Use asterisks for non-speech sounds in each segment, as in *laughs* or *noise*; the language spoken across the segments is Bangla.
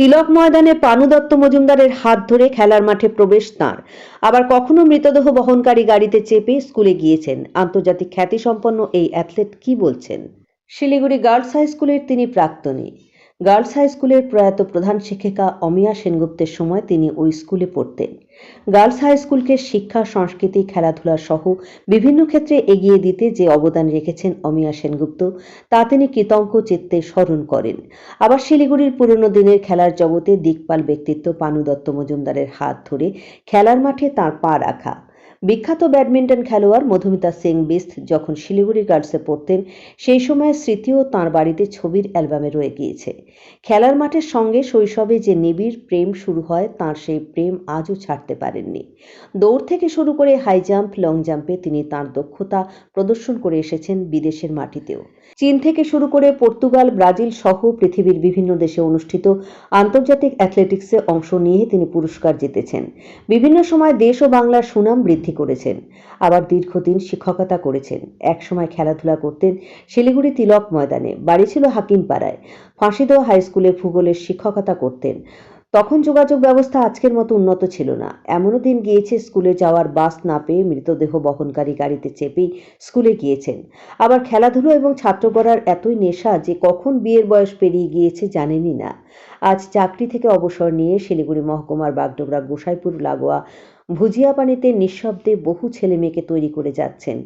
তিলক ময়দানে পানু দত্ত মজুমদারের হাত ধরে খেলার মাঠে প্রবেশ তাঁর। আবার কখনো মৃতদেহ বহনকারী গাড়িতে চেপে স্কুলে গিয়েছেন। আন্তর্জাতিক খ্যাতিসম্পন্ন এই অ্যাথলেট কি বলছেন? শিলিগুড়ি গার্লস হাই স্কুলের তিনি প্রাক্তনী। গার্লস হাই স্কুলের প্রয়াত প্রধান শিক্ষিকা অমিয়া সেনগুপ্তের সময় তিনি ওই স্কুলে পড়তেন। গার্লস হাই স্কুলকে শিক্ষা, সংস্কৃতি, খেলাধুলা সহ বিভিন্ন ক্ষেত্রে এগিয়ে দিতে যে অবদান রেখেছেন অমিয়া সেনগুপ্ত, তা তিনি কৃতজ্ঞ চিত্তে স্মরণ করেন। আবার শিলিগুড়ির পুরনো দিনের খেলার জগতে দিকপাল ব্যক্তিত্ব পানু দত্ত মজুমদারের হাত ধরে খেলার মাঠে তার পা রাখা। বিখ্যাত ব্যাডমিন্টন খেলোয়াড় মধুমিতা সিং বিস্ত যখন শিলিগুড়ি গার্লসে পড়তেন, সেই সময় স্মৃতিও তাঁর বাড়িতে ছবির অ্যালবামে রয়ে গিয়েছে। খেলার মাঠের সঙ্গে শৈশবে যে নিবিড় প্রেম শুরু হয়, তাঁর সেই প্রেম আজও ছাড়তে পারেননি। দৌড় থেকে শুরু করে হাই জাম্প, লং জাম্পে তিনি তাঁর দক্ষতা প্রদর্শন করে এসেছেন বিদেশের মাটিতেও। চীন থেকে শুরু করে পর্তুগাল, ব্রাজিল সহ পৃথিবীর বিভিন্ন দেশে অনুষ্ঠিত আন্তর্জাতিক অ্যাথলেটিক্সে অংশ নিয়ে তিনি পুরস্কার জিতেছেন। বিভিন্ন সময় দেশ ও বাংলার সুনাম বৃদ্ধি করেছেন। আবার দীর্ঘদিন শিক্ষকতা করেছেন। একসময় খেলাধুলা করতেন শিলিগুড়ি তিলক ময়দানে। বাড়ি ছিল হাকিমপাড়ায়। ফাঁসিদোয়া হাই স্কুলে ভূগোলের শিক্ষকতা করতেন। তখন যোগাযোগ ব্যবস্থা আজকের মতো উন্নত ছিল না। এমনও দিন গিয়েছে স্কুলে যাওয়ার বাস না পেয়ে মৃতদেহ বহনকারী গাড়িতে চেপেই স্কুলে গিয়েছেন। আবার খেলাধুলো এবং ছাত্র পড়ার এতই নেশা যে কখন বিয়ের বয়স পেরিয়ে গিয়েছে জানেনই না। আজ চাকরি থেকে অবসর নিয়ে শিলিগুড়ি মহকুমার বাগডোগরা গোসাইপুর লাগোয়া ভুজিয়াপানিতে নিঃশব্দে বহু ছেলে মেয়েকে তৈরি করে যাচ্ছেন।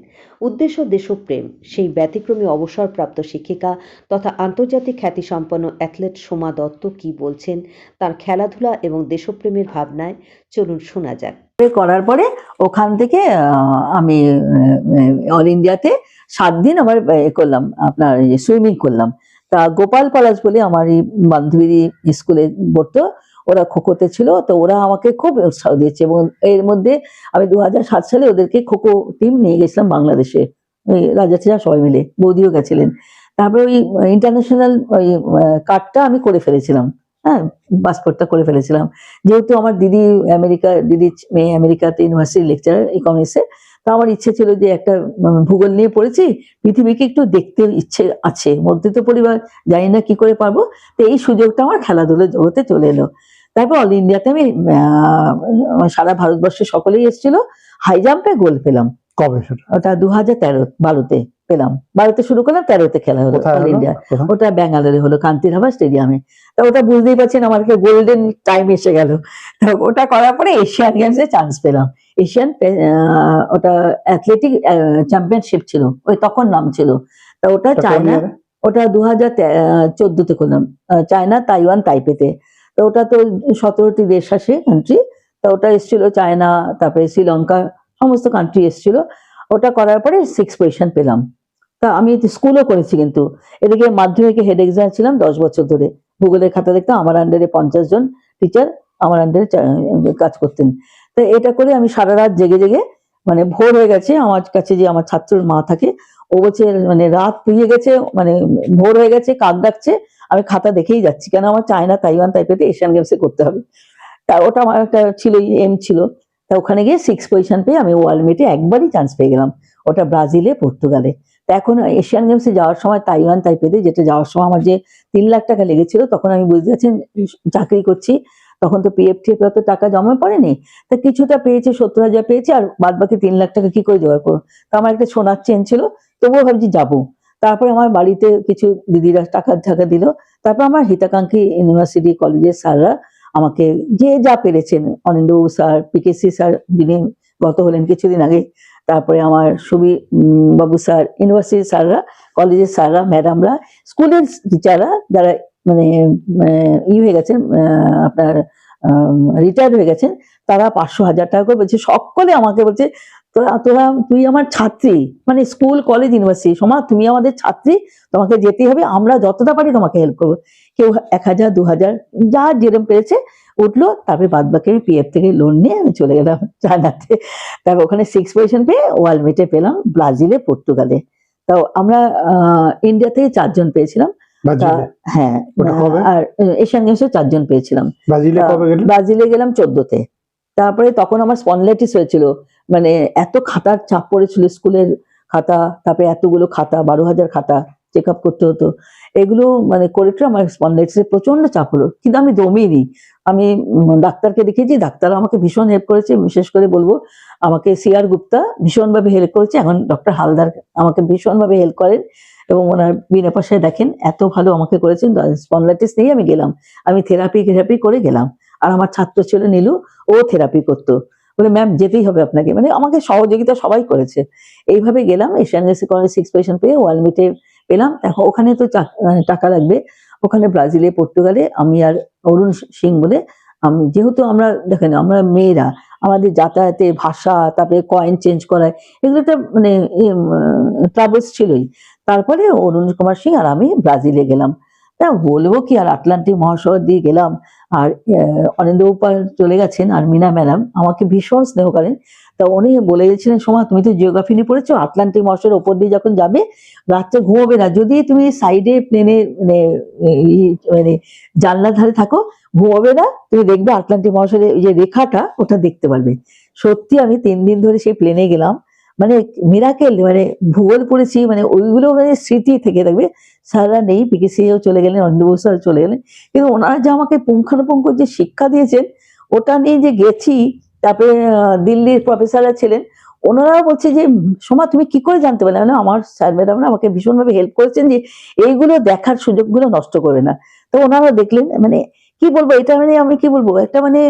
উদ্দেশ্য দেশপ্রেম। সেই ব্যতিক্রমী অবসরপ্রাপ্ত শিক্ষিকা তথা আন্তর্জাতিক খ্যাতিসম্পন্ন অ্যাথলেট সোমা দত্ত কি বলছেন তার খেলাধুলা এবং দেশপ্রেমের ভাবনায়? চলুন শোনা যাক। করার পরে ওখান থেকে আমি অল ইন্ডিয়াতে সাত দিন আবার এ করলাম, আপনার সুইমিং করলাম। তা গোপাল কলেজ বলে আমার এই বান্ধবীর স্কুলে পড়তো। ওরা খোখোতে ছিল, তো ওরা আমাকে খুব উৎসাহ দিয়েছে এবং এর মধ্যে আমি দু সালে ওদেরকে খোখো টিম নিয়ে গেছিলাম বাংলাদেশে। রাজা ছিলা সবাই মিলে, বৌদিও গেছিলেন। তারপরে ওই ইন্টারন্যাশনাল ওই কার্ডটা আমি করে ফেলেছিলাম হ্যাঁ পাসপোর্টটা করে ফেলেছিলাম। যেহেতু আমার দিদি আমেরিকা, দিদি মেয়ে আমেরিকাতে ইউনিভার্সিটি লেকচার ইকোনমিক্সে তো আমার ইচ্ছে ছিল যে একটা ভূগোল নিয়ে পড়েছি, পৃথিবীকে একটু দেখতে ইচ্ছে আছে। মধ্যবিত্ত পরিবার, জানি না কি করে পারব, তো এই সুযোগটা আমার খেলাধুলো জগতে চলে এলো। তারপর অল ইন্ডিয়াতে আমি সারা ভারতবর্ষে সকলেই এসেছিল। হাই জাম্পে গোল পেলাম। কবে ওটা দু হাজার তেরো বারোতে পেলাম। বারোতে শুরু করলাম তেরোতে খেলা হলো অল ইন্ডিয়া ওটা ব্যাঙ্গালোরে হলো কান্তিরহাবা স্টেডিয়ামে তা ওটা বুঝতেই পারছেন আমার গোল্ডেন টাইম এসে গেল। ওটা করার পরে এশিয়ান গেমসে চান্স পেলাম। এশিয়ান ওটা অ্যাথলেটিক চ্যাম্পিয়নশিপ ছিল। ওই তখন নাম ছিল। তা ওটা চায়না? ওটা দু হাজার চোদ্দতে করলাম। চায়না তাইওয়ান তাইপেতে তো ওটা তো সতেরোটি দেশ আসে কান্ট্রি তা ওটা এসেছিল চায়না, তারপরে শ্রীলঙ্কা, সমস্ত কান্ট্রি এসেছিল। ওটা করার পরে সিক্স পজিশন পেলাম। তা আমি স্কুলও করেছি কিন্তু। এদিকে মাধ্যমিকে হেড এক্সাম ছিলাম দশ বছর ধরে। ভূগোলের খাতা দেখতাম, আমার আন্ডারে পঞ্চাশ জন টিচার আমার আন্ডারে কাজ করতেন। তো এটা করে আমি সারা রাত জেগে জেগে মানে ভোর হয়ে গেছে, আমার কাছে যে আমার ছাত্রর মা থাকে, ও বলছে মানে রাত পুড়িয়ে গেছে মানে ভোর হয়ে গেছে, কাক ডাকছে আমি খাতা দেখেই যাচ্ছি। কেন? আমার চায়না, তাইওয়ান তাইপেতে এশিয়ান গেমসে করতে হবে। তা ওটা আমার একটা ছিল এম ছিল। তা ওখানে গিয়ে সিক্স পজিশন পেয়ে আমি ওয়ার্ল্ড মিটে একবারই চান্স পেয়ে গেলাম। ওটা ব্রাজিলে, পর্তুগালে। তা এখন এশিয়ান গেমসে যাওয়ার সময় তাইওয়ান তাইপেতে যেটা যাওয়ার সময় আমার যে তিন লাখ টাকা লেগেছিল, তখন আমি বুঝতে পারছি চাকরি করছি। তখন তো পিএফ টিএফ তো টাকা জমা পড়েনি। তা কিছুটা পেয়েছে, সত্তর হাজার পেয়েছে, আর বাদ বাকি তিন লাখ টাকা কি করে জোগাড় করব? তা আমার একটা সোনার চেন ছিল, তবুও ভাবছি যাব। তারপরে আমার বাড়িতে কিছু দিদিরা টাকা টাকা দিল। তারপর আমার হিতাকাঙ্ক্ষী ইউনিভার্সিটি কলেজের স্যাররা আমাকে যে যা পেরেছেন অনিন্দবাবু স্যার পিকেসি স্যার যিনি গত হলেন কিছুদিন আগে তারপরে আমার সুবি বাবু স্যার ইউনিভার্সিটির স্যাররা কলেজের স্যাররা ম্যাডামরা স্কুলের টিচাররা যারা মানে আহ, ই হয়ে গেছেন আপনার রিটায়ার্ড হয়ে গেছেন, তারা পাঁচশো হাজার টাকা করে বলছে, সকলে আমাকে বলছে, তোরা তোরা, তুই আমার ছাত্রী মানে স্কুল কলেজ ইউনিভার্সিটি সমা, তুমি আমাদের ছাত্রী, তোমাকে যেতেই হবে, আমরা যতটা পারি তোমাকে হেল্প করব। কেউ এক হাজার, দু হাজার, যা যেরম পেয়েছে উঠল, তারপরে বাদ বাকি আমি পিএফ থেকে লোন নিয়ে আমি চলে গেলাম *laughs* চায়নাতে। তারপর ওখানে সিক্স পজিশন পেয়ে ওয়ার্ল্ড মিটে পেলাম, ব্রাজিলে, পর্তুগালে। তো আমরা ইন্ডিয়া থেকে চারজন পেয়েছিলাম। হ্যাঁ? আর এশিয়ান গেমসে চারজন পেয়েছিলাম। ব্রাজিলে তা- কবে গেলে? ব্রাজিলে গেলাম চোদ্দতে। তারপরে তখন আমার স্পন্ডলাইটিস হয়েছিল। মানে এত খাতার চাপ পড়েছিল স্কুলের খাতা তারপরে এতগুলো খাতা বারো হাজার খাতা চেক আপ করতে হতো। এগুলো মানে করে আমার স্পন্ডাইটিসের প্রচণ্ড চাপ হলো। কিন্তু আমি দমিনি আমি ডাক্তারকে দেখেছি ডাক্তার আমাকে ভীষণ হেল্প করেছে। বিশেষ করে বলব আমাকে সি আর গুপ্তা ভীষণভাবে হেল্প করেছে। এখন ডক্টর হালদার আমাকে ভীষণভাবে হেল্প করেন। এবং ওনার বিনা পয়সায় দেখেন, এত ভালো আমাকে করেছেন স্পন্ডাইটিস নিয়ে আমি গেলাম। আমি থেরাপি থেরাপি করে গেলাম। আর আমার ছাত্র ছিল নীলু, ও থেরাপি করতো। বলে, ম্যাম, যেতেই হবে আপনাকে। মানে আমাকে সহযোগিতা সবাই করেছে। এইভাবে গেলাম, এশিয়ান গেসি কলেজ সিক্স পজিশন পেয়ে ওয়াল মিটে পেলাম। এখন ওখানে তো টাকা লাগবে। ওখানে ব্রাজিলে, পর্তুগালে আমি আর অরুণ সিং বলে আমি, যেহেতু আমরা, দেখেন, আমরা মেয়েরা, আমাদের যাতায়াতে ভাষা, তারপরে কয়েন চেঞ্জ করায়, এগুলো এগুলোতে মানে ট্রাভেলস ছিলই। তারপরে অরুণ কুমার সিং আর আমি ব্রাজিলে গেলাম। তা বলব কি, আর আটলান্টিক মহাসাগর দিয়ে গেলাম। আর অনিন্দ উপাল চলে গেছেন, আর মিনা ম্যাডাম আমাকে ভীষণ স্নেহ করেন। তা উনি বলে গেছিলেন সময় তুমি তো জিওগ্রাফি নিয়ে পড়েছো, আটলান্টিক মহাসাগরের ওপর দিয়ে যখন যাবে, রাত্রে ঘুমোবে না। যদি তুমি সাইডে প্লেনে মানে মানে জানলার ধারে থাকো, ঘুমোবে না, তুমি দেখবে আটলান্টিক মহাসাগরের এই যে রেখাটা, ওটা দেখতে পারবে। সত্যি আমি তিন দিন ধরে সেই প্লেনে গেলাম। মানে মিরাকেল মানে ভূগোল পড়েছি মানে ওইগুলো মানে স্মৃতি থেকে থাকবে। স্যাররা নেই পিকেসিও চলে গেলেন স্যার চলে গেলেন। কিন্তু ওনারা যে আমাকে পুঙ্খানুপুঙ্খ যে শিক্ষা দিয়েছেন, ওটা নিয়ে যে গেছি, তারপরে দিল্লির প্রফেসররা ছিলেন ওনারা বলছে যে, সোমা, তুমি কি করে জানতে পারলে? মানে আমার স্যার ম্যাডামরা আমাকে ভীষণভাবে হেল্প করেছেন যে, এইগুলো দেখার সুযোগগুলো নষ্ট করে না। তো ওনারা দেখলেন মানে কি বলব, এটা মানে আমি কি বলব, একটা মানে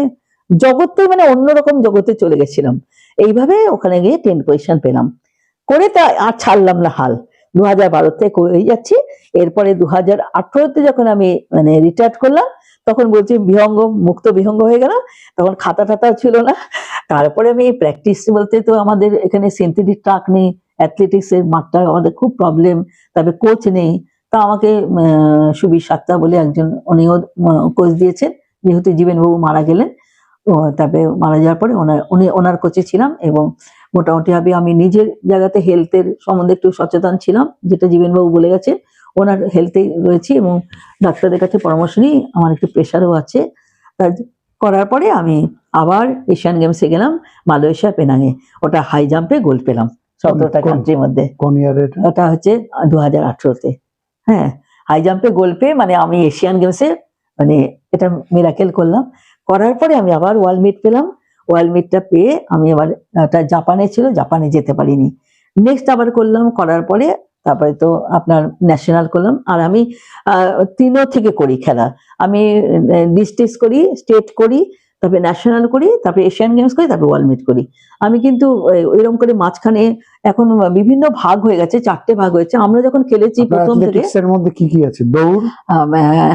জগতে মানে অন্যরকম জগতে চলে গেছিলাম। এইভাবে ওখানে গিয়ে টেন পজিশন পেলাম। করে তা আর ছাড়লাম না হাল। দু হাজার বারোতে করেই যাচ্ছি। এরপরে দু হাজার আঠারোতে যখন আমি মানে রিটায়ার করলাম, তখন বলছি বিহঙ্গ, মুক্ত বিহঙ্গ হয়ে গেলাম। তখন খাতা টাতাও ছিল না। তারপরে আমি প্র্যাকটিস বলতে তো আমাদের এখানে সিনথেটিক ট্রাক নেই। অ্যাথলেটিক্স এর মাঠটা আমাদের খুব প্রবলেম তবে কোচ নেই। তা আমাকে সুবীর সাত্তা বলে একজন, উনিও কোচ দিয়েছেন। যেহেতু জীবনবাবু মারা গেলেন। তারপরে মারা যাওয়ার পরে ওনার উনি ওনার কোচে ছিলাম এবং মোটামুটি ভাবে আমি নিজের জায়গাতে হেলথের সম্বন্ধে একটু সচেতন ছিলাম যেটা জীবনবাবু বলে গেছে ওনার হেলথে রয়েছি এবং ডাক্তারদের কাছে পরামর্শ নিই আমার একটু প্রেশারও আছে। তার করার পরে আমি আবার এশিয়ান গেমসে গেলাম মালয়েশিয়া পেনাঙে ওটা হাই জাম্পে গোল্ড পেলাম সতেরোটা কান্ট্রির মধ্যে। ওটা হচ্ছে দু হাজার আঠেরোতে। হ্যাঁ হাই জাম্পে গোল পেয়ে মানে আমি এশিয়ান গেমসে মানে এটা মিরাকেল করলাম। করার পরে আমি আবার ওয়ার্ল্ড মিট পেলাম। ওয়ার্ল্ড মিটটা পেয়ে আমি আবার জাপানে ছিল জাপানে যেতে পারিনি। নেক্সট আবার করলাম করার পরে তারপরে তো আপনার ন্যাশনাল করলাম। আর আমি তিনও থেকে করি খেলা। আমি ডিস্ট্রিক্ট করি স্টেট করি তারপরে ন্যাশনাল করি তারপরে এশিয়ান গেমস করি তারপরে ওয়ার্ল্ড মিট করি। আমি কিন্তু ওইরকম করে মাঝখানে এখন বিভিন্ন ভাগ হয়ে গেছে চারটে ভাগ হয়েছে। আমরা যখন খেলেছি প্রথম থেকে মধ্যে কি কি আছে? দৌড়?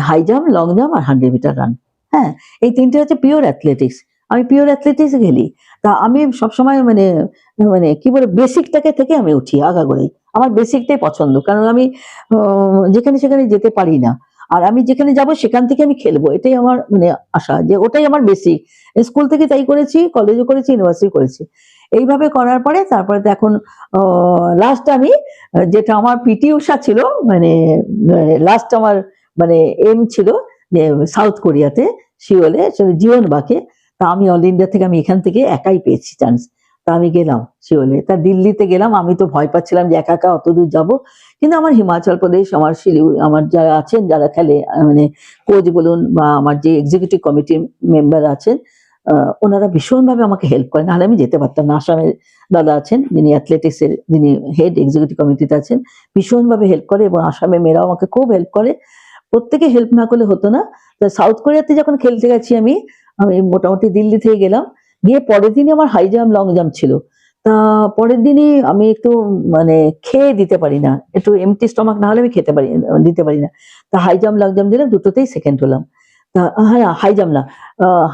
হাই জাম্প লং জাম্প আর হান্ড্রেড মিটার রান হ্যাঁ এই তিনটে হচ্ছে পিওর অ্যাথলেটিক্স আমি পিওর অ্যাথলেটিক্স খেলি। তা আমি সবসময় মানে মানে কি বলে বেসিকটাকে থেকে আমি উঠি আগাগোড়াই আমার বেসিকটাই পছন্দ, কারণ আমি যেখানে সেখানে যেতে পারি না। আর আমি যেখানে যাব সেখান থেকে আমি খেলব, এটাই আমার মানে আশা, যে ওটাই আমার বেসিক স্কুল থেকে তাই করেছি কলেজে করেছি ইউনিভার্সিটি করেছি। এইভাবে করার পরে তারপরে এখন লাস্ট আমি, যেটা আমার পিটি উষা ছিল মানে লাস্ট আমার মানে এম ছিল সাউথ কোরিয়াতে সেটা জীবন বাকে। তা আমি অল ইন্ডিয়া থেকে আমি এখান থেকে একাই পেয়েছি চান্স তা আমি গেলাম শিওলে তা দিল্লিতে গেলাম, আমি তো ভয় পাচ্ছিলাম যে একা একা অত দূর যাব। কিন্তু আমার হিমাচল প্রদেশ আমার শিলিগুড়ি, আমার যারা আছেন, যারা খেলে মানে কোচ বলুন বা আমার যে এক্সিকিউটিভ কমিটির মেম্বার আছেন ওনারা ভীষণভাবে আমাকে হেল্প করেন। নাহলে আমি যেতে পারতাম না। আসামের দাদা আছেন, যিনি অ্যাথলেটিক্সের যিনি হেড এক্সিকিউটিভ কমিটিতে আছেন, ভীষণভাবে হেল্প করে এবং আসামের মেয়েরাও আমাকে খুব হেল্প করে। প্রত্যেকে হেল্প না করলে হতো না। সাউথ কোরিয়াতে যখন খেলতে গেছি আমি আমি মোটামুটি দিল্লি থেকে গেলাম। গিয়ে পরের দিনই আমার হাই জাম্প লং জাম্প ছিল। তা পরের দিনই আমি একটু মানে খেয়ে দিতে পারি না। একটু এমটি স্টমাক না হলে আমি খেতে পারি, দিতে পারি না। তা হাই জাম্প লং জাম্প দিলাম, দুটোতেই সেকেন্ড হলাম। তা হ্যাঁ হাই জাম্প না।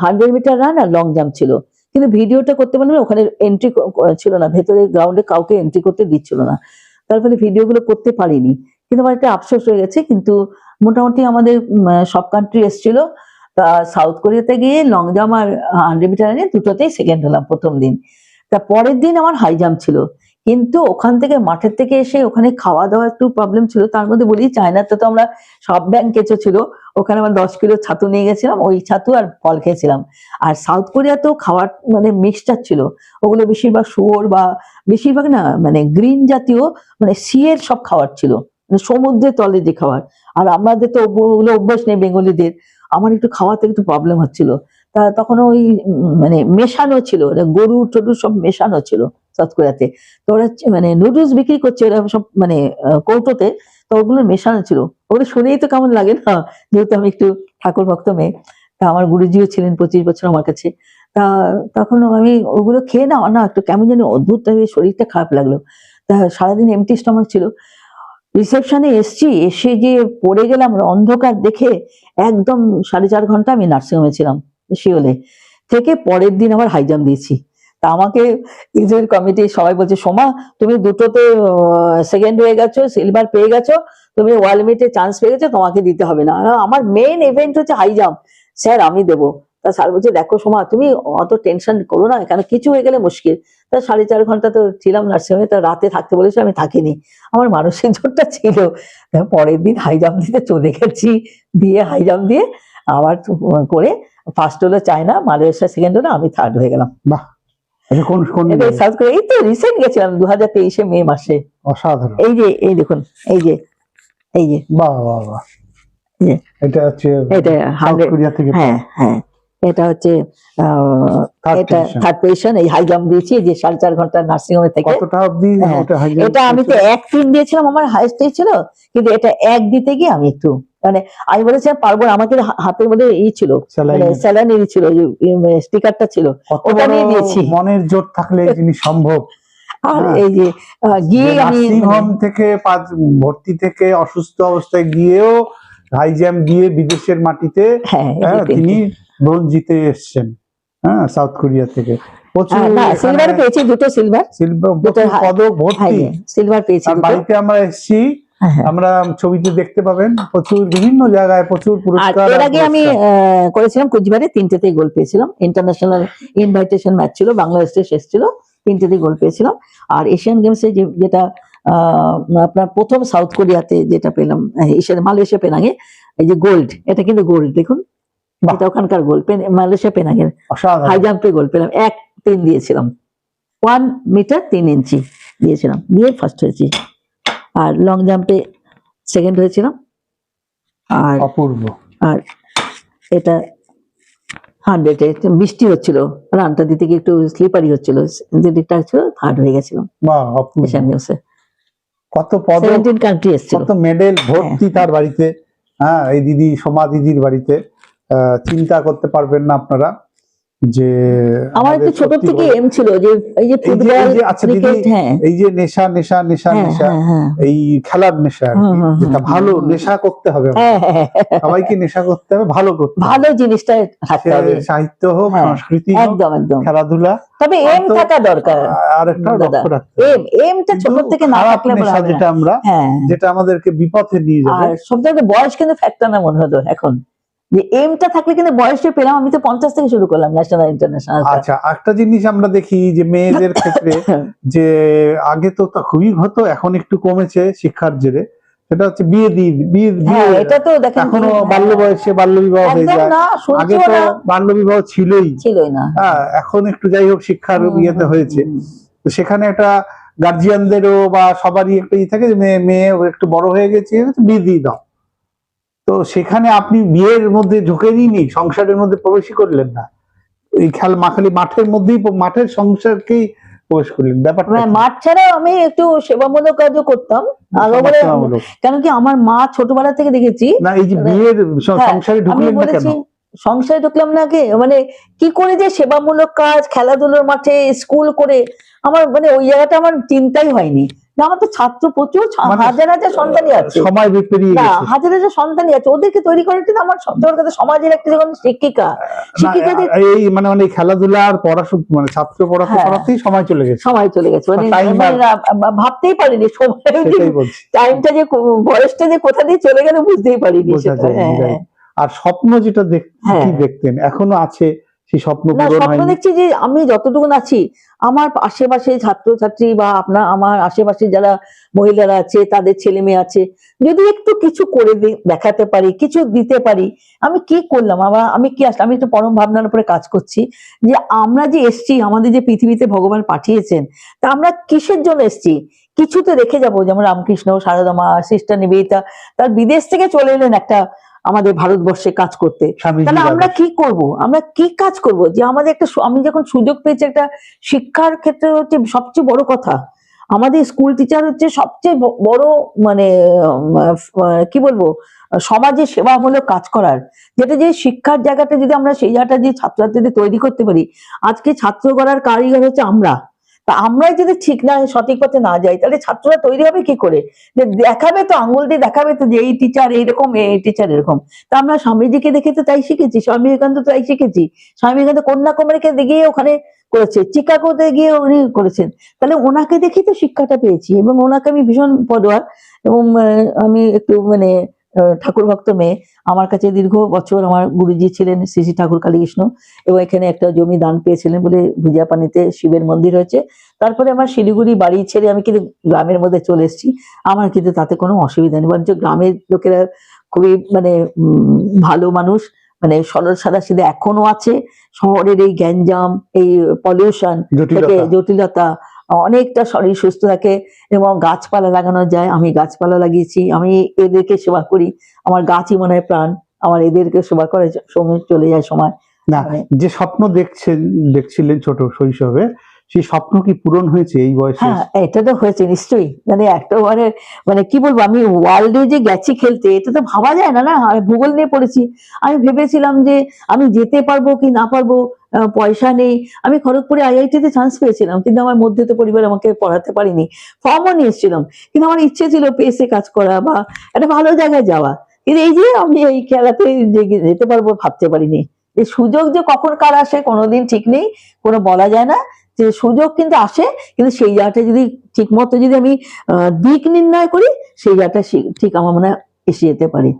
হান্ড্রেড মিটার রান আর লং জাম্প ছিল। কিন্তু ভিডিওটা করতে পারলাম ওখানে এন্ট্রি ছিল না। ভেতরে গ্রাউন্ডে কাউকে এন্ট্রি করতে দিচ্ছিল না। তার ফলে ভিডিওগুলো করতে পারিনি। কিন্তু আমার একটা আফসোস হয়ে গেছে। কিন্তু মোটামুটি আমাদের সব কান্ট্রি এসেছিল। তা সাউথ কোরিয়াতে গিয়ে লং জাম্প আর হান্ড্রেড মিটার রানে দুটোতেই সেকেন্ড হলাম প্রথম দিন। তা পরের দিন আমার হাই জাম্প ছিল। কিন্তু ওখান থেকে মাঠের থেকে এসে ওখানে খাওয়া দাওয়া একটু প্রবলেম ছিল। তার মধ্যে বলি, চায়নাতে তো আমরা সব ব্যাংক কেঁচো ছিল। ওখানে আমার দশ কিলো ছাতু নিয়ে গেছিলাম, ওই ছাতু আর ফল খেয়েছিলাম। আর সাউথ কোরিয়াতেও খাওয়ার মানে মিক্সচার ছিল। ওগুলো বেশিরভাগ শুয়োর বা বেশিরভাগ না মানে গ্রিন জাতীয় মানে সিয়ের সব খাবার ছিল। মানে সমুদ্রের তলে যে খাবার আর আমাদের তো ওগুলো অভ্যাস নেই বেঙ্গলিদের। আমার একটু খাওয়াতে একটু প্রবলেম হচ্ছিল। তা তখন ওই মানে মেশানো ছিল। গরু টরু সব মেশানো ছিল সাতক্ষীরাতে তো ওরা মানে নুডলস বিক্রি করছে ওরা সব মানে কৌটোতে। তো ওগুলো মেশানো ছিল। ওগুলো শুনেই তো কেমন লাগে না? যেহেতু আমি একটু ঠাকুর ভক্ত মেয়ে। তা আমার গুরুজিও ছিলেন পঁচিশ বছর আমার কাছে। তা তখন আমি ওগুলো খেয়ে না না, একটু কেমন জানি অদ্ভুত শরীরটা খারাপ লাগল। তা সারাদিন এমটি স্টমাক ছিল। রিসেপশনে এসছি, এসে যে পড়ে গেলাম অন্ধকার দেখে একদম সাড়ে চার ঘণ্টা আমি নার্সিংহোমে ছিলাম, শিওলে। থেকে পরের দিন আবার হাই জাম্প দিয়েছি। তা আমাকে এক্সিবিট কমিটি সবাই বলছে, সোমা, তুমি দুটোতে সেকেন্ড হয়ে গেছো সিলভার পেয়ে গেছো, তুমি ওয়ার্ল্ড মিটে চান্স পেয়ে গেছো, তোমাকে দিতে হবে না। আমার মেন ইভেন্ট হচ্ছে হাই জাম্প স্যার, আমি দেবো। তা স্যার বলছে দেখো সোমা তুমি অত টেনশন করো না কেন কিছু হয়ে গেলে মুশকিল। তা সাড়ে চার ঘণ্টা তো ছিলাম নার্সিংহোমে তা রাতে থাকতে বলেছে আমি থাকিনি। আমার মানসিক জোরটা ছিল। পরের দিন হাই জাম্প দিতে চলে গেছি দিয়ে হাই জাম্প দিয়ে আবার করে ফার্স্ট হলো চায়না মালয়েশিয়া সেকেন্ড হলো আমি থার্ড হয়ে গেলাম। বাহ! কোন কোন এটা করে এই তো রিসেন্ট গেছিলাম দু হাজার তেইশে মে মাসে। অসাধারণ। এই যে এই দেখুন এই যে এই যে। বাহ বাহ বাহ। এটা হচ্ছে এটা হ্যাঁ হ্যাঁ। এটা হচ্ছে এটা থার্ড পজিশন এই হাই জাম্প দিয়েছি যে সাড়ে চার ঘণ্টা নার্সিং হোমে থেকে। হ্যাঁ, এটা আমি তো এক তিন দিয়েছিলাম আমার হাইস্ট ছিল কিন্তু এটা এক দিতে গিয়ে আমি একটু মানে আমি বলেছিলাম পারব না আমাকে হাতের মধ্যে ই ছিল Saline মানে ছিল স্টিকারটা ছিল ওটা নিয়ে দিয়েছি। মনের জোর থাকলে জিনিস সম্ভব? আর। এই যে গিয়ে আমি মানে- হোম থেকে পাঁচ- ভর্তি থেকে অসুস্থ অবস্থায় গিয়েও হাই জ্যাম্প দিয়ে বিদেশের মাটিতে হ্যাঁ হ্যাঁ, তিনি ব্রোঞ্জ জিতে এসছেন হ্যাঁ সাউথ কোরিয়া থেকে। হ্যাঁ, সিলভার পেয়েছি দুটো সিলভার। সিলভার পদক হ্যাঁ ভর্তি সিলভার পেয়েছি বাড়িতে আমরা এসেছি হ্যাঁ, হ্যাঁ। আমরা ছবিতে দেখতে পাবেন প্রচুর বিভিন্ন জায়গায় প্রচুর পুরস্কার এর আগে আমি করেছিলাম কুচবিহারে তিনটেতেই গোল পেয়েছিলাম। ইন্টারন্যাশনাল ইনভাইটেশন ম্যাচ ছিল বাংলাদেশে শেষ ছিল তিনটেতেই গোল পেয়েছিলাম। আর এশিয়ান গেমসে যেটা আহ, আপনার প্রথম সাউথ কোরিয়াতে যেটা পেলাম এশিয়ান মালয়েশিয়া পেনাঙে এই যে গোল্ড এটা কিন্তু গোল্ড দেখুন। এটা ওখানকার গোল্ড মালয়েশিয়া পেনাঙের হাই জাম্পে গোল পেলাম এক তিন দিয়েছিলাম। ওয়ান মিটার তিন ইঞ্চি দিয়েছিলাম দিয়ে ফার্স্ট হয়েছি। আর লং জাম্পে সেকেন্ড হয়েছিলাম। আর অপূর্ব। আর এটা হান্ড্রেডে বৃষ্টি হচ্ছিল রানটা দিতে গিয়ে একটু স্লিপারি হচ্ছিল যেদিকটা ছিল থার্ড হয়ে গেমসে কত পদক কান্ট্রি এসেছিল। কত মেডেল ভর্তি তার বাড়িতে হ্যাঁ এই দিদি সোমা দিদির বাড়িতে। চিন্তা করতে পারবেন না আপনারা যে আমার একটু ছোট থেকে এম ছিল যে এই যে ফুটবল আচ্ছা ক্রিকেট হ্যাঁ। এই যে নেশা নেশা নেশা হ্যাঁ নেশা হ্যাঁ হ্যাঁ। এই খেলার নেশা যেটা ভালো নেশা করতে হবে। সবাইকে নেশা করতে হবে ভালো করতে ভালো জিনিসটা থাকতে হবে। সাহিত্য হোক সংস্কৃতি হোক একদম একদম। খেলাধুলা তবে এম থাকা দরকার। আর একটা লক্ষ্য রাখতে এম এমটা ছোট থেকে না থাকলে নেশা যেটা আমরা যেটা আমাদেরকে বিপথে নিয়ে যাবে। আর সব থেকে বয়স কিন্তু ফ্যাক্টর না মনে হতো এখন। যে এমটা থাকলে কিন্তু বয়সটা পেলাম আমি তো পঞ্চাশ থেকে শুরু করলাম ন্যাশনাল ইন্টারন্যাশনাল আচ্ছা একটা জিনিস আমরা দেখি যে মেয়েদের ক্ষেত্রে *laughs* যে আগে তো তা খুবই হতো এখন একটু কমেছে শিক্ষার জেরে। সেটা হচ্ছে বিয়ে দিয়ে বিয়ে হ্যাঁ বিয়ে এটা তো দেখেন এখনও বাল্য বয়সে বাল্য বিবাহ হয়ে যায়। আগে তো বাল্য বিবাহ ছিলই। ছিলই না। হ্যাঁ এখন একটু যাই হোক শিক্ষার ইয়েতে হয়েছে। তো সেখানে একটা গার্জিয়ানদেরও বা সবারই একটা ই থাকে যে মেয়ে মেয়ে একটু বড় হয়ে গেছে বিয়ে দিয়ে দাও। তো সেখানে আপনি বিয়ের মধ্যে ঢুকে নিনি সংসারের মধ্যে প্রবেশই করলেন না। এই খেল মাখালি মাঠের মধ্যেই মাঠের সংসারকেই প্রবেশ করলেন। ব্যাপারটা মানে মাঠ ছাড়াও আমি একটু সেবামূলক কাজও করতাম। কেন কি আমার মা ছোটবেলা থেকে দেখেছি। না এই যে বিয়ের হ্যাঁ, সংসারে আমি ঢুকলেন না কেন? বলেছি সংসারে ঢুকলাম না কে? মানে কি করে যে সেবামূলক কাজ খেলাধুলোর মাঠে স্কুল করে আমার মানে ওই জায়গাটা আমার চিন্তাই হয়নি। আমার তো ছাত্র প্রচুর মানে হাজার হাজার সন্তানই আছে। সময় পেরিয়ে হাজার হাজার সন্তানই আছে। ওদেরকে তৈরি জন্য আমার সবচেয়ে কথা সমাজের একটা যখন শিক্ষিকা শিক্ষিকাদের এই মানে মানে খেলাধুলা আর পড়াশোনা মানে ছাত্র পড়াতে হ্যাঁ। সময় চলে গেছে। সময় চলে গেছে। মানে মানে ভাবতেই পারিনি সময়। টাইমটা যে বয়সটা যে কোথা দিয়ে চলে গেল বুঝতেই পারিনি হ্যাঁ। আর স্বপ্ন যেটা হ্যাঁ। দেখতেন? এখনও আছে সেই স্বপ্ন পূরণ স্বপ্ন দেখছি যে আমি যতটুকু আছি আমার আশেপাশে ছাত্রছাত্রী বা আপনার আমার আশেপাশে যারা মহিলারা আছে তাদের ছেলে মেয়ে আছে যদি একটু কিছু করে দেখাতে পারি কিছু দিতে পারি আমি কি করলাম? আমার আমি কি আসলাম? আমি একটু পরম ভাবনার উপরে কাজ করছি যে আমরা যে এসছি আমাদের যে পৃথিবীতে ভগবান পাঠিয়েছেন তা আমরা কিসের জন্য এসছি? কিছুতে রেখে যাব যেমন রামকৃষ্ণ সারদা মা সিস্টার নিবেদিতা তার বিদেশ থেকে চলে এলেন একটা আমাদের ভারতবর্ষে কাজ করতে। তাহলে আমরা কি করব? আমরা কি কাজ করব? যে আমাদের একটা আমি যখন সুযোগ পেয়েছি একটা শিক্ষার ক্ষেত্রে হচ্ছে সবচেয়ে বড় কথা আমাদের স্কুল টিচার হচ্ছে সবচেয়ে বড় মানে কি বলব সমাজে সেবা সেবামূলক কাজ করার। যেটা যে শিক্ষার জায়গাটা যদি আমরা সেই জায়গাটা যে ছাত্রছাত্রীদের তৈরি করতে পারি আজকে ছাত্র করার কারিগর হচ্ছে আমরা। তা আমরাই যদি ঠিক না, সঠিক পথে না যাই, তাহলে ছাত্ররা তৈরি হবে কি করে? যে দেখাবে তো আঙ্গুল দিয়ে, দেখাবে তো যে এই টিচার এইরকম, এই টিচার এরকম। তা আমরা স্বামীজিকে দেখে তো তাই শিখেছি, স্বামী বিবেকানন্দ তাই শিখেছি। স্বামী বিবেকানন্দ কন্যাকুমারীকে গিয়ে ওখানে করেছে, চিকাগোতে গিয়ে উনি করেছেন। তাহলে ওনাকে দেখেই তো শিক্ষাটা পেয়েছি এবং ওনাকে আমি ভীষণ পদোয়ার এবং আমি একটু মানে ঠাকুর ভক্ত মেয়ে। আমার কাছে দীর্ঘ বছর আমার গুরুজি ছিলেন শ্রী শ্রী ঠাকুর কালীকৃষ্ণ এবং এখানে একটা জমি দান পেয়েছিলেন বলে ভুজিয়াপানিতে শিবের মন্দির হয়েছে। তারপরে আমার শিলিগুড়ি বাড়ি ছেড়ে আমি কিন্তু গ্রামের মধ্যে চলে এসেছি। আমার কিন্তু তাতে কোনো অসুবিধা নেই বরঞ্চ গ্রামের লোকেরা খুবই মানে ভালো মানুষ। মানে সরল সাদা সিধে এখনও আছে। শহরের এই গ্যাঞ্জাম এই পলিউশন থেকে জটিলতা। অনেকটা শরীর সুস্থ থাকে এবং গাছপালা লাগানো যায়। আমি গাছপালা লাগিয়েছি আমি এদেরকে সেবা করি। আমার গাছই মনে হয় প্রাণ আমার এদেরকে সেবা করে সময় চলে যায় সময়। না মানে- যে স্বপ্ন দেখছেন দেখছিলেন ছোট শৈশবে সেই স্বপ্ন কি পূরণ হয়েছে এই বয়সে? হ্যাঁ এটা তো হয়েছে নিশ্চয়ই। মানে একেবারে মানে মানে কি বলব আমি ওয়ার্ল্ডে যে গেছি খেলতে এটা তো ভাবা যায় না না। আমি ভূগোল নিয়ে পড়েছি। আমি ভেবেছিলাম যে আমি যেতে পারব কি না পারব পয়সা নেই। আমি খড়গপুরে আইআইটি তে চান্স পেয়েছিলাম, কিন্তু আমার মধ্যে তো পরিবার আমাকে পড়াতে পারিনি। ফর্মও নিয়ে এসেছিলাম কিন্তু আমার ইচ্ছে ছিল পেসে কাজ করা বা একটা ভালো জায়গায় যাওয়া। কিন্তু এই যে আমি এই খেলাতে যেতে পারব ভাবতে পারিনি। এই সুযোগ যে কখন কার আসে কোনোদিন ঠিক নেই, কোনো বলা যায় না। যে সুযোগ কিন্তু আসে, কিন্তু সেই জায়গাটা যদি ঠিক মতো যদি আমি দিক নির্ণয় করি, সেই জায়গাটা ঠিক আমার মনে হয় এসে যেতে পারি।